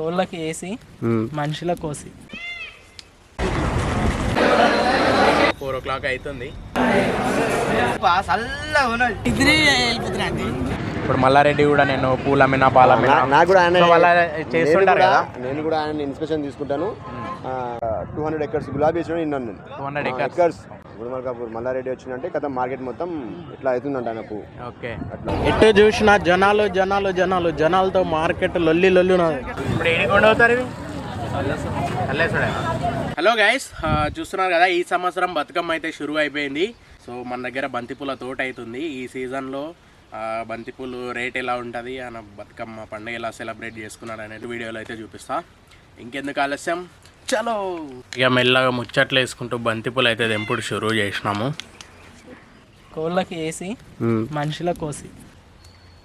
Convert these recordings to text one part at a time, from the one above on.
కోళ్ళకి వేసి మనుషుల కోసి. ఫోర్ ఓ క్లాక్ అవుతుంది ఇప్పుడు మల్లారెడ్డి కూడా నేను పూలు అమ్మినా పాలు అమ్మినా నాకు కూడా ఆయన చేస్తుంటారు కూడా- కదా? నేను కూడా ఆయన ఇన్స్పిరేషన్ తీసుకుంటాను. టూ హండ్రెడ్ ఎకర్స్ గులాబీ వేసిన విన్నాను నేను two hundred acres. Gudimalkapur Mallareddy వచ్చిందంటే కథ మార్కెట్ మొత్తం ఇట్లా అవుతుందంట ఆయనకు. ఓకే. అట్లా. ఎటు చూసినా జనాలు జనాలు జనాలు జనాలతో మార్కెట్ లొల్లి లొల్లి హలో గైస్ చూస్తున్నారు కదా ఈ సంవత్సరం బతుకమ్మ అయితే షురు అయిపోయింది. సో మన దగ్గర బంతిపూల తోట అవుతుంది. ఈ సీజన్లో బంతిపూలు రేట్ ఎలా ఉంటుంది అన్న బతుకమ్మ పండుగ ఎలా సెలబ్రేట్ చేసుకున్నారు అనేది వీడియోలో అయితే చూపిస్తా. ఇంకెందుకు ఆలస్యం? చలో ఇక మెల్లగా ముచ్చట్లు వేసుకుంటూ బంతిపూలు అయితే దెంపుడు షురూ చేసినాము. కోళ్ళకి వేసి మనుషుల కోసి.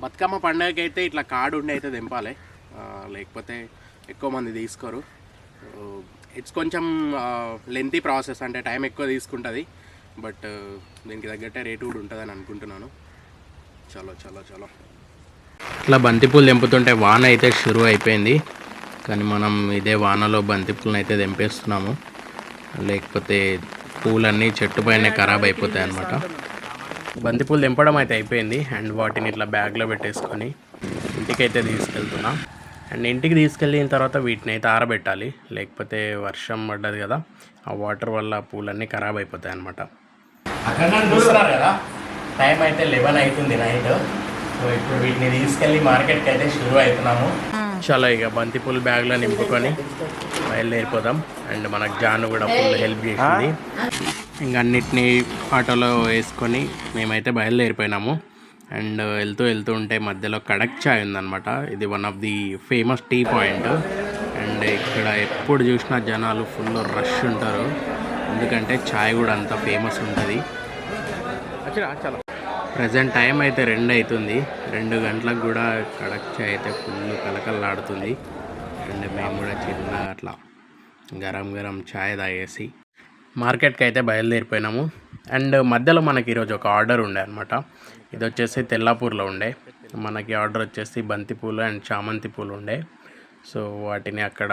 బతుకమ్మ పండుగకి అయితే ఇట్లా కార్డు ఉండి అయితే దింపాలి లేకపోతే ఎక్కువ మంది తీసుకోరు. ఇట్స్ కొంచెం లెంతీ ప్రాసెస్ అంటే టైం ఎక్కువ తీసుకుంటుంది. బట్ దీనికి తగ్గట్టే రేటు కూడా ఉంటుందని అనుకుంటున్నాను. చలో చలో చలో. ఇట్లా బంతిపూలు తెంపుతుంటే వాన అయితే షురు అయిపోయింది. కానీ మనం ఇదే వానలో బంతిపూలను అయితే తెంపేస్తున్నాము. లేకపోతే పూలన్నీ చెట్టు పైన ఖరాబ్ అయిపోతాయి అనమాట బంతిపూలు తెంపడం అయితే అయిపోయింది. అండ్ వాటిని ఇట్లా బ్యాగ్లో పెట్టేసుకొని ఇంటికైతే తీసుకెళ్తున్నా. అండ్ ఇంటికి తీసుకెళ్ళిన తర్వాత వీటిని అయితే ఆరబెట్టాలి. లేకపోతే వర్షం పడ్డది కదా ఆ వాటర్ వల్ల పూలన్నీ ఖరాబ్ అయిపోతాయి అనమాట చూస్తున్నారు కదా టైం అయితే లెవెన్ అవుతుంది నైట్. సో ఇప్పుడు వీటిని తీసుకెళ్ళి మార్కెట్కి అయితే షురూ అవుతున్నాము. చాలా ఇక బంతిపూల బ్యాగ్లో నింపుకొని బయలుదేరిపోదాం. అండ్ మనకు జాను కూడా ఫుల్ హెల్ప్ చేసింది. ఇంకా అన్నిటినీ ఆటోలో వేసుకొని మేమైతే బయలుదేరిపోయినాము. అండ్ వెళ్తూ వెళ్తూ ఉంటే మధ్యలో కడక్ చాయ్ ఉందన్నమాట. ఇది one of the famous tea point and ఇక్కడ ఎప్పుడు చూసినా జనాలు ఫుల్ రష్ ఉంటారు. ఎందుకంటే చాయ్ కూడా అంత ఫేమస్ ఉంటుంది. ప్రజెంట్ టైం అయితే రెండు అవుతుంది. రెండు గంటలకు కూడా కడక్చ అయితే ఫుల్ కలకల్లాడుతుంది అండ్ మేము కూడా చిన్న అట్లా గరం గరం చాయ్ తాగేసి మార్కెట్కి అయితే బయలుదేరిపోయినాము. అండ్ మధ్యలో మనకి ఈరోజు ఒక ఆర్డర్ ఉండే అనమాట ఇది వచ్చేసి తెల్లాపూర్లో ఉండే. మనకి ఆర్డర్ వచ్చేసి బంతిపూలు అండ్ చామంతి పూలు ఉండే. సో వాటిని అక్కడ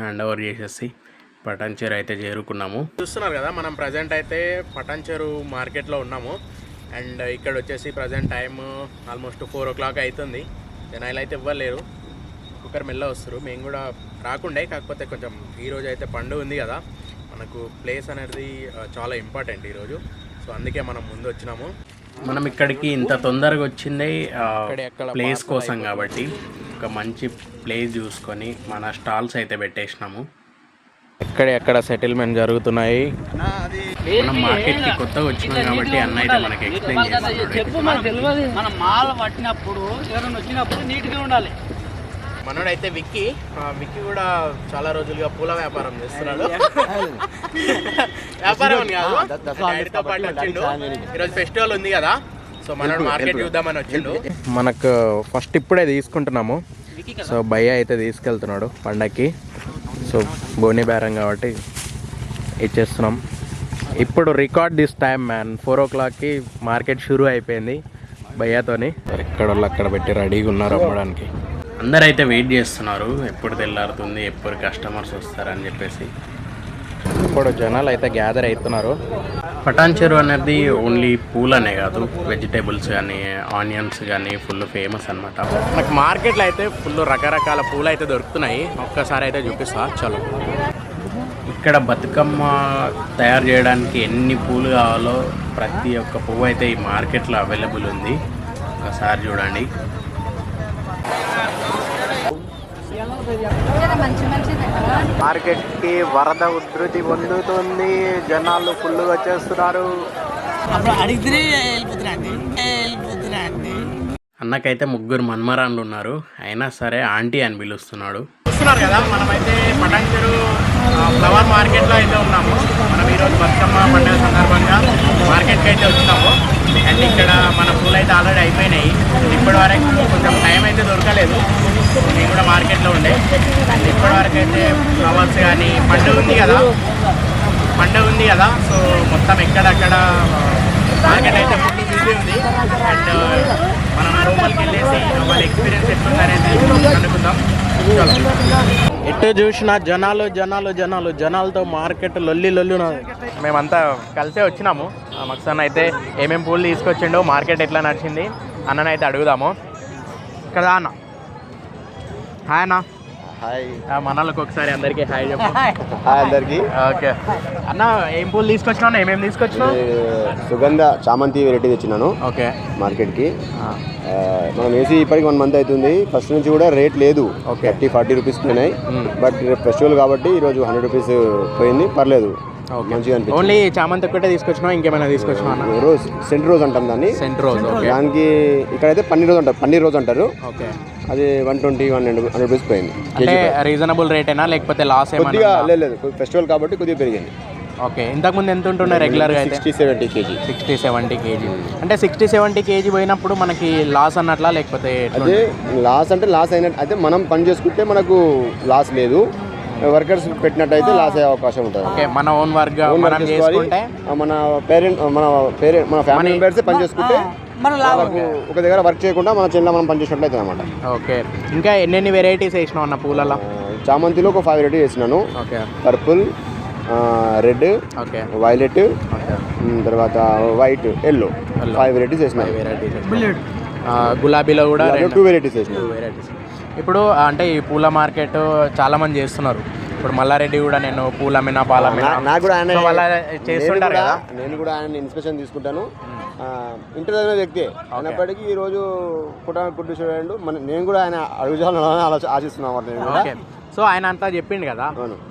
హ్యాండ్ ఓవర్ చేసేసి పటాన్చేరు అయితే చేరుకున్నాము. చూస్తున్నారు కదా మనం ప్రజెంట్ అయితే పటాన్చేరు మార్కెట్లో ఉన్నాము. అండ్ ఇక్కడ వచ్చేసి present time almost four o'clock అవుతుంది జనాలు అయితే ఇవ్వలేరు. ఒకరు మెల్ల వస్తారు. మేము కూడా రాకుండే కాకపోతే కొంచెం ఈరోజు అయితే పండుగ ఉంది కదా. మనకు ప్లేస్ అనేది చాలా ఇంపార్టెంట్ ఈరోజు సో అందుకే మనం ముందు వచ్చినాము. మనం ఇక్కడికి ఇంత తొందరగా వచ్చిందే ప్లేస్ కోసం కాబట్టి ఒక మంచి ప్లేస్ చూసుకొని మన స్టాల్స్ అయితే పెట్టేసినాము. ఎక్కడ ఎక్కడ సెటిల్మెంట్ జరుగుతున్నాయి. మనం మార్కెట్కి కొత్తగా వచ్చినాం కాబట్టి అన్న అయితే మనకి ఎక్స్ప్లెయిన్ మనకు తెలియదు. మన మాల పట్టినప్పుడు ఎవరైనా వచ్చినప్పుడు నీట్గా ఉండాలి. మనోడైతే విక్కీ. విక్కీ కూడా చాలా రోజులుగా పూల వ్యాపారం చేస్తున్నాడు. వ్యాపారం అని కాదు. డాడీతో పాటు వచ్చిండు. ఈరోజు ఫెస్టివల్ ఉంది కదా సో మనోడు మార్కెట్ చూద్దామని వచ్చిండు. మనకు ఫస్ట్ ఇప్పుడే తీసుకుంటున్నాము. సో భయ్య అయితే తీసుకెళ్తున్నాడు పండక్కి. సో బోని బేరం కాబట్టి ఇచ్చేస్తున్నాం. ఇప్పుడు record this time man four ఓ క్లాక్కి మార్కెట్ షురూ అయిపోయింది భయ్యాతోని. ఎక్కడ వాళ్ళు అక్కడ పెట్టి రెడీగా ఉన్నారు అమ్మడానికి. అందరూ అయితే వెయిట్ చేస్తున్నారు. ఎప్పుడు తెల్లారుతుంది ఎప్పుడు కస్టమర్స్ వస్తారని చెప్పేసి. ఇప్పుడు జనాలు అయితే గ్యాదర్ అవుతున్నారు పటాన్ చెరువు అనేది ఓన్లీ పూలనే కాదు వెజిటేబుల్స్ కానీ ఆనియన్స్ కానీ ఫుల్ ఫేమస్ అనమాట నాకు మార్కెట్లో అయితే ఫుల్ రకరకాల పూలు అయితే దొరుకుతున్నాయి. ఒక్కసారి అయితే చూపిస్తా చలో. ఇక్కడ బతుకమ్మ తయారు చేయడానికి ఎన్ని పూలు కావాలో ప్రతి ఒక్క పువ్వు అయితే ఈ మార్కెట్లో అవైలబుల్ ఉంది. ఒకసారి చూడండి. మార్కెట్కి వరద ఉధృతి పొందుతుంది. జనాలు ఫుల్గా వచ్చేస్తున్నారు అన్నకైతే ముగ్గురు మన్మరాన్లు ఉన్నారు. అయినా సరే ఆంటీ అని పిలుస్తున్నాడు. చూస్తున్నారు కదా మనమైతే పటాన్చెరు ఫ్లవర్ మార్కెట్లో అయితే ఉన్నాము. మనం ఈరోజు బతుకమ్మ పండుగ సందర్భంగా మార్కెట్కి అయితే వచ్చినాము అండ్ ఇక్కడ మన పూలు అయితే ఆల్రెడీ అయిపోయినాయి. ఇప్పటి వరకు కొంచెం టైం అయితే దొరకలేదు. నేను కూడా మార్కెట్లో ఉండే. అండ్ ఇప్పటి వరకు అయితే ఫ్లవర్స్ కానీ పండుగ ఉంది కదా. పండుగ ఉంది కదా. సో మొత్తం ఎక్కడక్కడ మార్కెట్ అయితే ఫుల్ బిజీ ఉంది. అండ్ మనం లోపలికి వెళ్ళేసి వాళ్ళ ఎక్స్పీరియన్స్ ఎట్లుందనేది అనుకుందాం. ఎటు చూసినా జనాలు జనాలు జనాలు జనాలతో మార్కెట్ లొల్లి లొల్లి ఉన్నది. మేమంతా కలిసే వచ్చినాము. ఆ మక్సన్ అయితే ఏమేం పూలు తీసుకొచ్చిండో మార్కెట్ ఎట్లా నడిచింది అన్ననైతే అడుగుదాము. కదా అన్న. హాయ్ అన్న. హాయ్. మనలకు ఒకసారి అందరికీ హాయ్ చెప్పు. హాయ్. అందరికి. ఓకే. అన్న ఏం పూలు తీసుకొచ్చినావు ఏమేమి తీసుకొచ్చినావు? సుగంధ చామంతి వెరైటీ తెచ్చినాను. ఓకే. మార్కెట్కి. ఆ, మనం వేసి ఇప్పటికి వన్ మంత్ అవుతుంది. ఫస్ట్ నుంచి కూడా రేట్ లేదు. Okay. Thirty forty rupees Hmm. But festival కాబట్టి ఈరోజు హండ్రెడ్ రూపీస్ పోయింది. పర్లేదు. మంచిగా అనిపించింది. ఓన్లీ చామంతి ఒక్కటే తీసుకొచ్చినావు? ఇంకేమైనా తీసుకొచ్చినావు అన్న? రోజ్ సెంట్ రోజ్ అంటాం దాన్ని. Scent rose okay. దానికి ఇక్కడైతే పన్నీర్ రోజ్ అంటారు. పన్నీర్ రోజ్ అంటారు. ఓకే. అది one twenty one hundred rupees పోయింది. అంటే రీజనబుల్ రేటేనా లేకపోతే లాస్ కొద్దిగా లేదు ఫెస్టివల్ కాబట్టి కొద్దిగా పెరిగింది. ఓకే. ఇంతకుముందు ఎంత ఉంటుండే రెగ్యులర్గా sixty seventy KG. Sixty seventy KG. అంటే సిక్స్టీ సెవెంటీ కేజీ పోయినప్పుడు మనకి లాస్ అన్నట్లా లేకపోతే అదే లాస్ అంటే లాస్ అయినట్టు అయితే మనం పని చేసుకుంటే మనకు లాస్ లేదు. వర్కర్స్ పెట్టినట్టయితే లాస్ అయ్యే అవకాశం ఉంటుంది. ఓకే మన ఓన్ వర్క్ మన పేరెంట్ మన పేరెంట్ మన ఫ్యామిలీ మెంబర్స్ పని చేసుకుంటే మన ఒక దగ్గర వర్క్ చేయకుండా మన చిన్న మనం పని చేసినట్లయితే అనమాట ఓకే. ఇంకా ఎన్నెన్ని వెరైటీస్ వేసినావు అన్న పూలలో చామంతిలో ఒక ఫైవ్ వెరైటీ చేసినాను okay. Purple red okay. Violet తర్వాత white yellow Yellow. Five varieties వేసినాను. వెరైటీస్ గులాబీలో కూడా రెండు. టూ వెరైటీస్ వేసినాను. వెరైటీస్ ఇప్పుడు అంటే ఈ పూల మార్కెట్ చాలా మంది చేస్తున్నారు. ఇప్పుడు మల్లారెడ్డి కూడా నేను పూల అమ్మినా పాల అమ్మినా నా- నాకు కూడా ఆయన సో వాళ్ళ నేను చేస్తుంటారు కూడా- కదా? నేను కూడా ఆయన ఇన్స్పిరేషన్ తీసుకుంటాను. ఇంటర్ చదివిన వ్యక్తే. అయినప్పటికీ ఈ రోజు పుట్ట పుట్టి చూడండి మన నేను కూడా ఆయన అడుగుజాలని ఆలోచన ఆశిస్తున్నాను నేను కూడా. సో ఆయన అంతా చెప్పిండు కదా?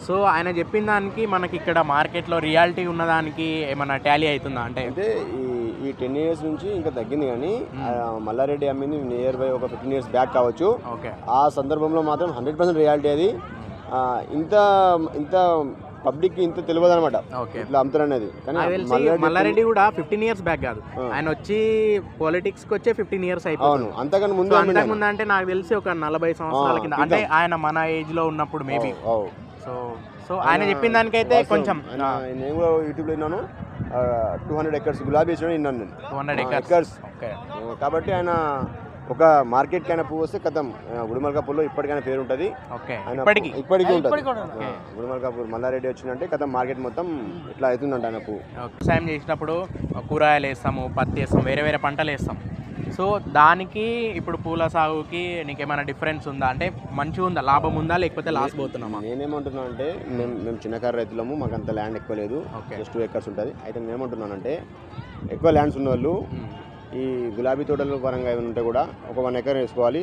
సో ఆయన చెప్పిన దానికి మనకి ఇక్కడ మార్కెట్లో రియాలిటీ ఉన్నదానికి ఏమన్నా టాలీ అవుతుందా అంటే? అయితే ఈ ఈ టెన్ ఇయర్స్ నుంచి ఇంకా తగ్గింది కానీ మల్లారెడ్డి అమ్మింది నియర్ బై ఒక ఫిఫ్టీన్ ఇయర్స్ బ్యాక్ కావచ్చు. ఓకే. ఆ సందర్భంలో మాత్రం హండ్రెడ్ పర్సెంట్ రియాలిటీ అది. ఇంత ఇంత పబ్లిక్ ఇంత తెలియదు అనమాట ఓకే. ఇట్లా అమ్ముతారనేది. కానీ మల్లారెడ్డి కూడా ఫిఫ్టీన్ ఇయర్స్ బ్యాక్ కాదు. ఆయన వచ్చి పాలిటిక్స్కి వచ్చే ఫిఫ్టీన్ ఇయర్స్ అయిపోయింది అంతకన్నా ముందు అంతకుముందు అంటే నాకు తెలిసి ఒక నలభై సంవత్సరాల కింద. అంటే ఆయన మన ఏజ్లో ఉన్నప్పుడు మేబీ. సో సో ఆయన చెప్పిన దానికైతే. కొంచెం నేను కూడా యూట్యూబ్లో విన్నాను. టూ హండ్రెడ్ ఎకర్స్ గులాబీ వేసిన విన్నాను నేను. టూ హండ్రెడ్ ఎకర్స్ కాబట్టి ఆయన ఒక మార్కెట్కి అయినా పువ్వు వస్తే కథం. గుడిమల్కాపూర్లో ఇప్పటికైనా పేరు ఉంటుంది. ఇప్పటికి? ఇప్పటికీ ఉంటుంది. ఉంటుంది. గుడిమల్కాపూర్ మల్లారెడ్డి వచ్చిందంటే కథం మార్కెట్ మొత్తం ఇట్లా అవుతుందంట ఆయన పువ్వు. వ్యవసాయం చేసినప్పుడు కూరగాయలు వేస్తాము పత్తి వేస్తాం వేరే వేరే పంటలు వేస్తాం. సో దానికి ఇప్పుడు పూల సాగుకి నీకేమైనా డిఫరెన్స్ ఉందా? అంటే మంచిగా ఉందా? లాభం ఉందా? లేకపోతే లాస్ పోతున్నామా? నేనేమంటున్నా అంటే మేము మేము చిన్నకారు రైతులము మాకు అంత ల్యాండ్ ఎక్కువ లేదు. ఓకే. జస్ట్ టూ ఎకర్స్ ఉంటుంది. అయితే నేనేమంటున్నానంటే ఎక్కువ ల్యాండ్స్ ఉన్న వాళ్ళు ఈ గులాబీ తోటల పరంగా ఏమైనా ఉంటే కూడా ఒక వన్ ఎకర్ వేసుకోవాలి.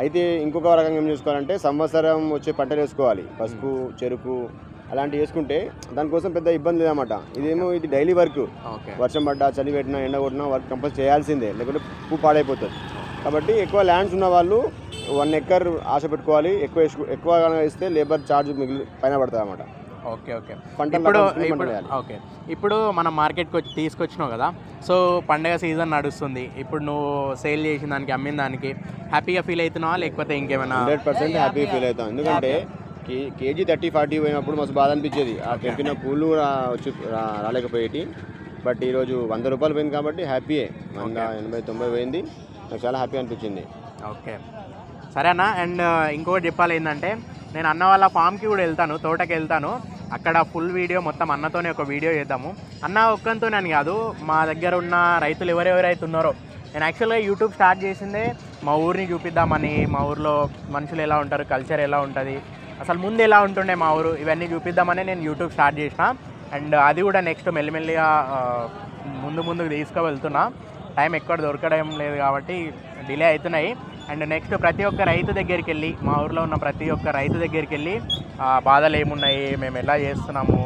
అయితే ఇంకొక రకంగా ఏం చేసుకోవాలంటే సంవత్సరం వచ్చే పంటలు వేసుకోవాలి. పసుపు చెరుకు అలాంటివి వేసుకుంటే దానికోసం పెద్ద ఇబ్బంది లేదన్నమాట. ఇదేమో ఇది డైలీ వర్క్. వర్షం పడ్డా చలి పెట్టినా ఎండ కొట్టినా వర్క్ కంపల్సరీ చేయాల్సిందే. లేకుంటే పువ్వు పాడైపోతుంది. కాబట్టి ఎక్కువ ల్యాండ్స్ ఉన్న వాళ్ళు వన్ ఎకర్ ఆశ పెట్టుకోవాలి. ఎక్కువ ఎక్కువ వేస్తే లేబర్ ఛార్జ్ మిగిలి పైన పడుతుంది అన్నమాట ఓకే ఓకే. ఇప్పుడు ఇప్పుడు. ఓకే. ఇప్పుడు మనం మార్కెట్కి వచ్చి తీసుకొచ్చినావు కదా సో పండగ సీజన్ నడుస్తుంది. ఇప్పుడు నువ్వు సేల్ చేసిన దానికి అమ్మిన దానికి హ్యాపీగా ఫీల్ అవుతున్నావా? లేకపోతే ఇంకేమైనా హండ్రెడ్ పర్సెంట్ హ్యాపీ ఫీల్ అవుతాం. ఎందుకంటే కే కేజీ థర్టీ ఫార్టీ పోయినప్పుడు మస్తు బాధ అనిపించేది. ఆ తెంపిన పూలు రా వచ్చి రాలేకపోయేటి. బట్ ఈరోజు వంద రూపాయలు పోయింది కాబట్టి హ్యాపీయే. వంద ఎనభై తొంభై పోయింది. నాకు చాలా హ్యాపీ అనిపించింది. ఓకే. సరేనా? అండ్ ఇంకొకటి చెప్పాలి ఏంటంటే నేను అన్న వాళ్ళ ఫామ్కి కూడా వెళ్తాను తోటకి వెళ్తాను. అక్కడ ఫుల్ వీడియో మొత్తం అన్నతోనే ఒక వీడియో చేద్దాము. అన్న ఒక్కరితోనే అని కాదు మా దగ్గర ఉన్న రైతులు ఎవరెవరైతే ఉన్నారో. నేను యాక్చువల్గా యూట్యూబ్ స్టార్ట్ చేసిందే మా ఊరిని చూపిద్దామని మా ఊర్లో మనుషులు ఎలా ఉంటారు కల్చర్ ఎలా ఉంటుంది అసలు ముందు ఎలా ఉంటుండే మా ఊరు ఇవన్నీ చూపిద్దామని నేను యూట్యూబ్ స్టార్ట్ చేసిన. అండ్ అది కూడా నెక్స్ట్ మెల్లిమెల్లిగా ముందు ముందుకు తీసుకువెళ్తున్నా. టైం ఎక్కడ దొరకడం లేదు కాబట్టి డిలే అవుతున్నాయి. అండ్ నెక్స్ట్ ప్రతి ఒక్క రైతు దగ్గరికి వెళ్ళి మా ఊర్లో ఉన్న ప్రతి ఒక్క రైతు దగ్గరికి వెళ్ళి బాధలు ఏమున్నాయి మేము ఎలా చేస్తున్నాము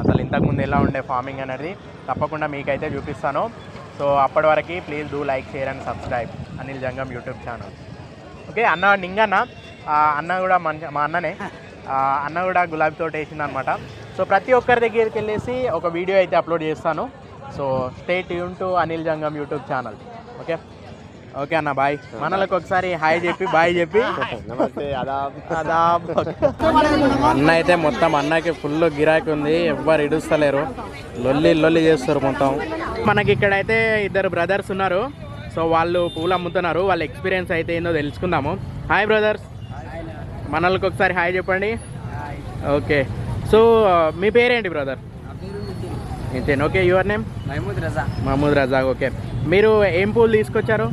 అసలు ఇంతకుముందు ఎలా ఉండే ఫార్మింగ్ అనేది తప్పకుండా మీకైతే చూపిస్తాను. సో అప్పటి వరకు please do like share and subscribe Anil Jangam YouTube channel okay అన్న నింగన్న అన్న కూడా మంచి మా అన్ననే. అన్న కూడా గులాబీ తోట వేసింది అనమాట సో ప్రతి ఒక్కరి దగ్గరికి వెళ్ళేసి ఒక వీడియో అయితే అప్లోడ్ చేస్తాను. So stay tune to Anil Jangam YouTube channel okay? Okay అన్న బాయ్. మనలకు ఒకసారి హాయ్ చెప్పి బాయ్ చెప్పి. అన్న అయితే మొత్తం అన్నకి ఫుల్ గిరాకీ ఉంది ఎవ్వరు ఇడుస్తలేరు. లొల్లి లొల్లి చేస్తారు మొత్తం. మనకి ఇక్కడైతే ఇద్దరు బ్రదర్స్ ఉన్నారు. సో వాళ్ళు పూలు అమ్ముతున్నారు. వాళ్ళ ఎక్స్పీరియన్స్ అయితే ఏందో తెలుసుకుందాము. హాయ్ బ్రదర్స్ మనల్కి ఒకసారి హాయ్ చెప్పండి. ఓకే సో మీ పేరేంటి brother Nitin. Okay your name Mahmood Raza. Mahmood Razak okay మీరు ఏం పూలు తీసుకొచ్చారు?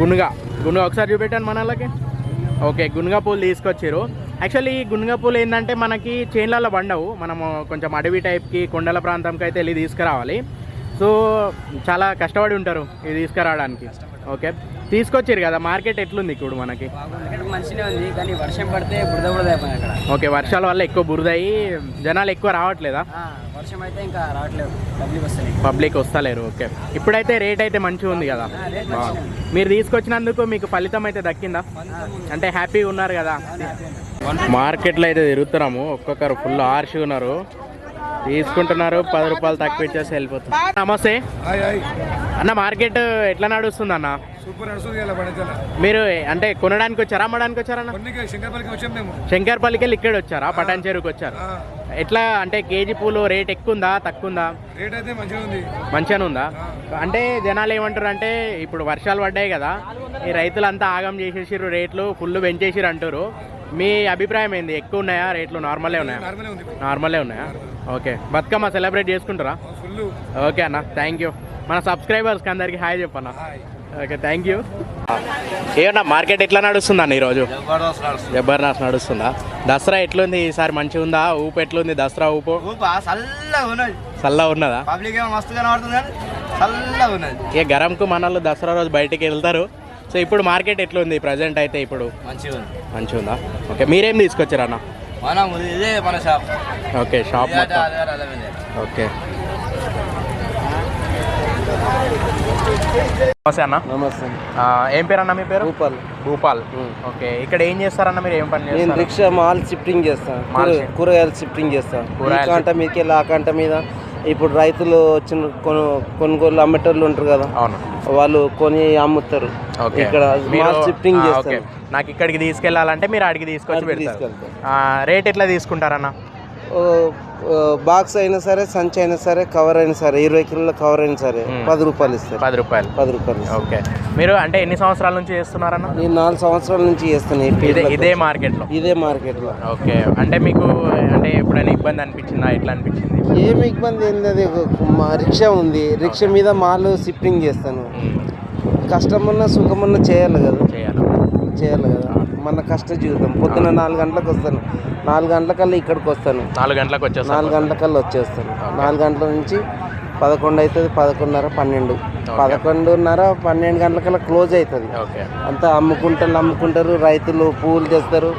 గునుగా గునుగా ఒకసారి చూపెట్టాను మన వాళ్ళకి ఓకే గునుగా పూలు తీసుకొచ్చారు. యాక్చువల్లీ ఈ గునుగా పూలు ఏంటంటే మనకి చేన్లలో పండవు. మనము కొంచెం అడవి టైప్కి కొండల ప్రాంతంకి అయితే వెళ్ళి తీసుకురావాలి. సో చాలా కష్టపడి ఉంటారు ఇది తీసుకురావడానికి. ఓకే. తీసుకొచ్చారు కదా మార్కెట్ ఎట్లుంది ఇప్పుడు మనకి? బాగుంది మంచిగా ఉంది కానీ వర్షం పడితే బురద బురద అక్కడ. ఓకే వర్షాల వల్ల ఎక్కువ బురదయి జనాలు ఎక్కువ రావట్లేదా? ఆ, వర్షం అయితే ఇంకా రావట్లేదు పబ్లిక్ వస్తున్నాయి పబ్లిక్ వస్తలేరు ఓకే. ఇప్పుడైతే రేట్ అయితే మంచిగా ఉంది కదా. మీరు తీసుకొచ్చినందుకు మీకు ఫలితం అయితే దక్కిందా? అంటే హ్యాపీగా ఉన్నారు కదా. మార్కెట్లో అయితే తిరుగుతున్నాము ఒక్కొక్కరు ఫుల్ ఆర్షి ఉన్నారు. తీసుకుంటున్నారు. పది రూపాయలు తక్కువ ఇచ్చేసి వెళ్ళిపోతున్నారు నమస్తే. అన్న మార్కెట్ ఎట్లా నడుస్తుంది అన్న? మీరు అంటే కొనడానికి వచ్చారా అమ్మడానికి కొన్ని శంకర్పల్లికి వెళ్ళి ఇక్కడ వచ్చారా పటాన్ చెరువుకి వచ్చారు? ఎట్లా అంటే కేజీ పూలు రేట్ ఎక్కువ ఉందా తక్కువ ఉందా రేట్ అయితే మంచిగా ఉంది. మంచిగానే ఉందా? అంటే జనాలు ఏమంటారు అంటే ఇప్పుడు వర్షాలు పడ్డాయి కదా ఈ రైతులంతా ఆగం చేసేసిర్రు రేట్లు ఫుల్ పెంచేసిర్రు అంటారు. మీ అభిప్రాయం ఏంది? ఎక్కువ ఉన్నాయా రేట్లు నార్మలే ఉన్నాయా? నార్మలే ఉన్నాయా? ఓకే. బతుకమ్మ సెలబ్రేట్ చేసుకుంటారా? ఫుల్ ఓకే అన్న థ్యాంక్ యూ మన సబ్స్క్రైబర్స్కి అందరికి హాయ్ చెప్పన్న. హాయ్. ఓకే థ్యాంక్ యూ ఏమన్నా మార్కెట్ ఎట్లా నడుస్తుంది అన్న ఈరోజు? జబర్దస్త్ నడుస్తుందా. దసరా ఎట్లుంది? ఈసారి మంచిగా ఉందా? ఊపు ఎట్లుంది? దసరా ఊపు? ఊపా చల్లగా ఉన్నది. ఇక గరంకు మనల్ని దసరా రోజు బయటికి వెళ్తారు. సో ఇప్పుడు మార్కెట్ ఎట్లుంది? ప్రజెంట్ అయితే ఇప్పుడు? మంచిగా ఉంది. మంచిగా ఉందా? ఓకే మీరేం తీసుకొచ్చారు అన్న? మనం ఇదే మన షాప్. ఓకే షాప్ మొత్తం. ఓకే. నమస్తే అన్న. నమస్తే. ఏం పేరు అన్న మీ పేరు? భూపాల్. భూపాల్. ఓకే ఇక్కడ ఏం చేస్తారన్న మీరు? ఏం పని నేను రిక్షా మాల్ షిఫ్టింగ్ చేస్తాను కూరగాయలు షిఫ్టింగ్ చేస్తాను కాంట మీదకి వెళ్ళి ఆ కాంట మీద ఇప్పుడు రైతులు వచ్చిన కొను కొనుగోలు అమ్మేటోళ్ళు ఉంటారు కదా. అవును. వాళ్ళు కొని అమ్ముతారు. ఇక్కడ షిఫ్టింగ్ ఓకే. నాకు ఇక్కడికి తీసుకెళ్ళాలంటే మీరు అడిగి తీసుకొచ్చి పెడతారు. రేట్ ఎట్లా తీసుకుంటారన్న? బాక్స్ అయినా సరే సంచి అయినా సరే కవర్ అయినా సరే ఇరవై కిలోల కవర్ అయినా సరే. పది రూపాయలు ఇస్తారు. పది రూపాయలు. పది రూపాయలు. ఓకే. మీరు అంటే ఎన్ని సంవత్సరాల నుంచి చేస్తున్నారన్న? నేను నాలుగు సంవత్సరాల నుంచి చేస్తాను ఈ ఇదే ఫీల్డ్లో. ఇదే మార్కెట్లో ఇదే మార్కెట్లో ఓకే. అంటే మీకు అంటే ఎప్పుడైనా ఇబ్బంది అనిపించిందా? ఎట్లా అనిపించింది? ఏమి ఇబ్బంది ఏం లేదు మా రిక్షా ఉంది. రిక్షా మీద మాల్ షిఫ్టింగ్ చేస్తాను. కష్టమన్నా సుఖమన్నా చేయాలి కదా. చేయాలి. చేయాలి కదా. మన కష్ట జీవితం. పొద్దున్న నాలుగు గంటలకు వస్తాను. నాలుగు గంటలకల్లా ఇక్కడికి వస్తాను. నాలుగు గంటలకు వచ్చేస్తాను. నాలుగు గంటలకల్లా వచ్చేస్తాను. నాలుగు గంటల నుంచి పదకొండు అవుతుంది పదకొండున్నర పన్నెండు. పదకొండున్నర పన్నెండు గంటలకల్లా క్లోజ్ అవుతుంది అంతా అమ్ముకుంటారు అమ్ముకుంటారు రైతులు పువ్వులు తెస్తారు.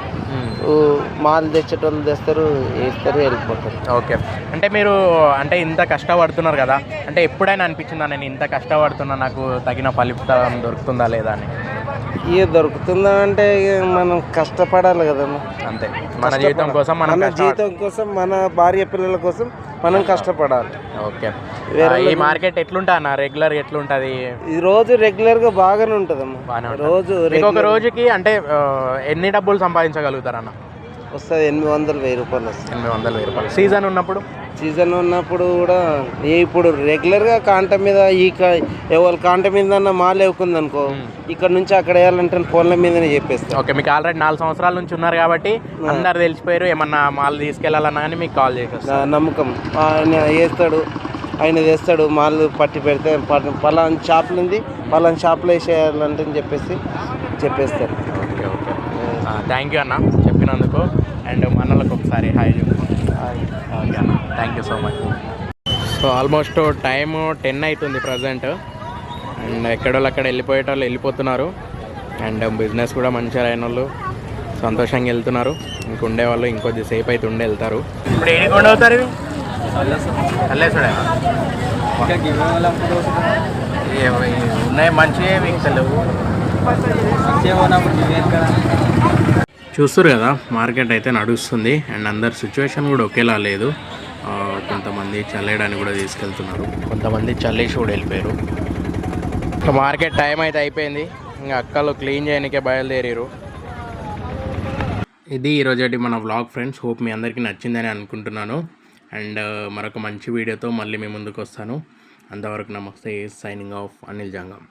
మాల్ తెచ్చేటోళ్ళు తెస్తారు వేస్తారు వెళ్ళిపోతారు. ఓకే. అంటే మీరు అంటే ఇంత కష్టపడుతున్నారు కదా అంటే ఎప్పుడైనా అనిపించిందా నేను ఇంత కష్టపడుతున్నా నాకు తగిన ఫలితం దొరుకుతుందా లేదా అని? ఇక దొరుకుతుందా అంటే ఇక మనం కష్టపడాలి కదమ్మా అంతే. మన జీవితం కోసం మనం మన జీవితం కోసం మన భార్య పిల్లల కోసం మనం కష్టపడాలి. ఓకే. ఈ మార్కెట్ ఎట్లుంటా అన్న? రెగ్యులర్ ఎట్లుంటది? ఈ రోజు రెగ్యులర్గా బాగానే ఉంటదమ్మా. రోజు ఒక రోజుకి అంటే ఎన్ని డబ్బులు సంపాదించగలుగుతారన్న? వస్తుంది ఎనిమిది వందలు వెయ్యి రూపాయలు వస్తుంది. ఎనిమిది వందల వెయ్యి రూపాయలు. సీజన్ ఉన్నప్పుడు? సీజన్ ఉన్నప్పుడు కూడా ఏ ఇప్పుడు రెగ్యులర్గా కాంట మీద ఈ కా- ఎవరి కాంట మీద మాల్ అనుకో ఇక్కడ నుంచి అక్కడ వేయాలంటే ఫోన్ల మీదనే చెప్పేస్తా ఓకే మీకు ఆల్రెడీ నాలుగు సంవత్సరాల నుంచి ఉన్నారు కాబట్టి అందరు తెలిసిపోయారు ఏమన్నా మాల్ తీసుకెళ్ళాలన్నా కానీ మీకు కాల్ చేసేస్తారు. నా నమ్మకం. ఆయన వేస్తాడు ఆయన తెస్తాడు మాల్ పట్టి పెడితే పలానా షాపులు ఉంది పలానా షాపులో వేసేయాలంటే అని చెప్పేసి చెప్పేస్తారు. Okay okay. థ్యాంక్ యూ అన్న. చెప్పినందుకు అండ్ మనలకు ఒకసారి హాయ్ చెప్పు. ఓకే అన్న. Thank you so much so almost time ten అవుతుంది ప్రజెంట్ అండ్ ఎక్కడోళ్ళు అక్కడ వెళ్ళిపోయేటోళ్ళు వెళ్ళిపోతున్నారు. అండ్ బిజినెస్ కూడా మంచిగా అయిన వాళ్ళు సంతోషంగా వెళ్తున్నారు. ఇంక ఉండేవాళ్ళు ఇంకొద్ది సేపు అయితే ఉండి వెళ్తారు. ఇప్పుడు ఏడికి ఉండవుతారు ఇవి? అల్లేసుడే ఉన్నాయి మంచిగా మీకు తెలియవు చూస్తారు కదా మార్కెట్ అయితే నడుస్తుంది. అండ్ అందరి సిచ్యువేషన్ కూడా ఒకేలా లేదు. కొంతమంది చల్లేయడానికి కూడా తీసుకెళ్తున్నారు. కొంతమంది చల్లేసి కూడా వెళ్ళిపోయారు. ఇంకా మార్కెట్ టైం అయితే అయిపోయింది. ఇంకా అక్కలు క్లీన్ చేయడానికే బయలుదేరారు ఇది ఈరోజు మన వ్లాగ్ ఫ్రెండ్స్ హోప్ మీ అందరికీ నచ్చిందని అనుకుంటున్నాను. అండ్ మరొక మంచి వీడియోతో మళ్ళీ మీ ముందుకు వస్తాను అంతవరకు నమస్తే. సైనింగ్ ఆఫ్ అనిల్ జంగం